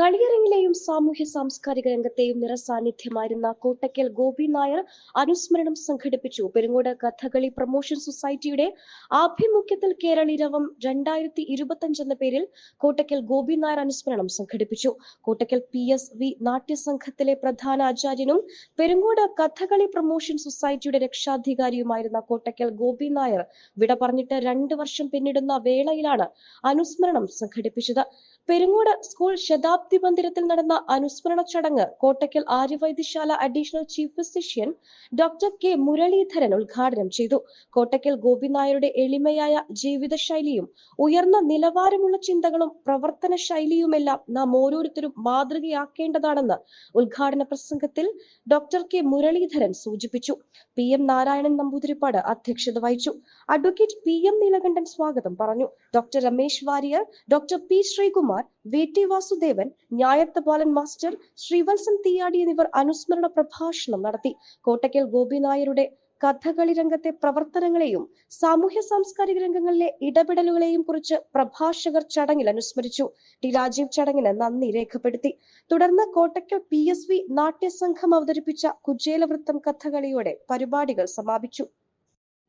കളിയരങ്ങിലെയും സാമൂഹ്യ സാംസ്കാരിക രംഗത്തെയും നിറസാന്നിധ്യമായിരുന്ന കോട്ടക്കൽ ഗോപി നായർ അനുസ്മരണം സംഘടിപ്പിച്ചു. പെരുങ്ങോട് കഥകളി പ്രൊമോഷൻ സൊസൈറ്റിയുടെ ആഭിമുഖ്യത്തിൽ കേരളീരവം രണ്ടായിരത്തി എന്ന പേരിൽ കോട്ടക്കൽ ഗോപി നായർ അനുസ്മരണം സംഘടിപ്പിച്ചു. കോട്ടക്കൽ പി എസ് വി നാട്യസംഘത്തിലെ പ്രധാന ആചാര്യനും പെരുങ്ങോട് കഥകളി പ്രൊമോഷൻ സൊസൈറ്റിയുടെ രക്ഷാധികാരിയുമായിരുന്ന കോട്ടക്കൽ ഗോപി നായർ വിട പറഞ്ഞിട്ട് രണ്ട് വർഷം പിന്നിടുന്ന വേളയിലാണ് അനുസ്മരണം സംഘടിപ്പിച്ചത്. പെരുങ്ങോട് സ്കൂൾ ശതാബ്ദി മന്ദിരത്തിൽ നടന്ന അനുസ്മരണ ചടങ്ങ് Kottakkal Aryavaidyasala additional chief physician doctor K Muraleedharan ഉദ്ഘാടനം ചെയ്തു. കോട്ടയ്ക്കൽ ഗോപിനായരുടെ എളിമയായ ജീവിതശൈലിയും ഉയർന്ന നിലവാരമുള്ള ചിന്തകളും പ്രവർത്തന ശൈലിയുമെല്ലാം നാം ഓരോരുത്തരും മാതൃകയാക്കേണ്ടതാണെന്ന് ഉദ്ഘാടന പ്രസംഗത്തിൽ ഡോക്ടർ കെ മുരളീധരൻ സൂചിപ്പിച്ചു. പി എം നാരായണൻ നമ്പൂതിരിപ്പാട് അധ്യക്ഷത വഹിച്ചു. അഡ്വക്കേറ്റ് പി എം നീലകണ്ഠൻ സ്വാഗതം പറഞ്ഞു. Doctor Ramesh Warrier doctor P Sreekumar V T Vasudevan Njayath Balan master Sreevalsan Theeyadi എന്നിവർ അനുസ്മരണ പ്രഭാഷണം നടത്തി. കോട്ടയ്ക്കൽ ഗോപിനായരുടെ കഥകളി രംഗത്തെ പ്രവർത്തനങ്ങളെയും സാമൂഹ്യ സാംസ്കാരിക രംഗങ്ങളിലെ ഇടപെടലുകളെയും കുറിച്ച് പ്രഭാഷകർ ചടങ്ങിൽ അനുസ്മരിച്ചു. ടി രാജീവ് ചടങ്ങിന് നന്ദി രേഖപ്പെടുത്തി. തുടർന്ന് കോട്ടയ്ക്കൽ പി എസ് വി നാട്യസംഘം അവതരിപ്പിച്ച കുചേലവൃത്തം കഥകളിയോടെ പരിപാടികൾ സമാപിച്ചു.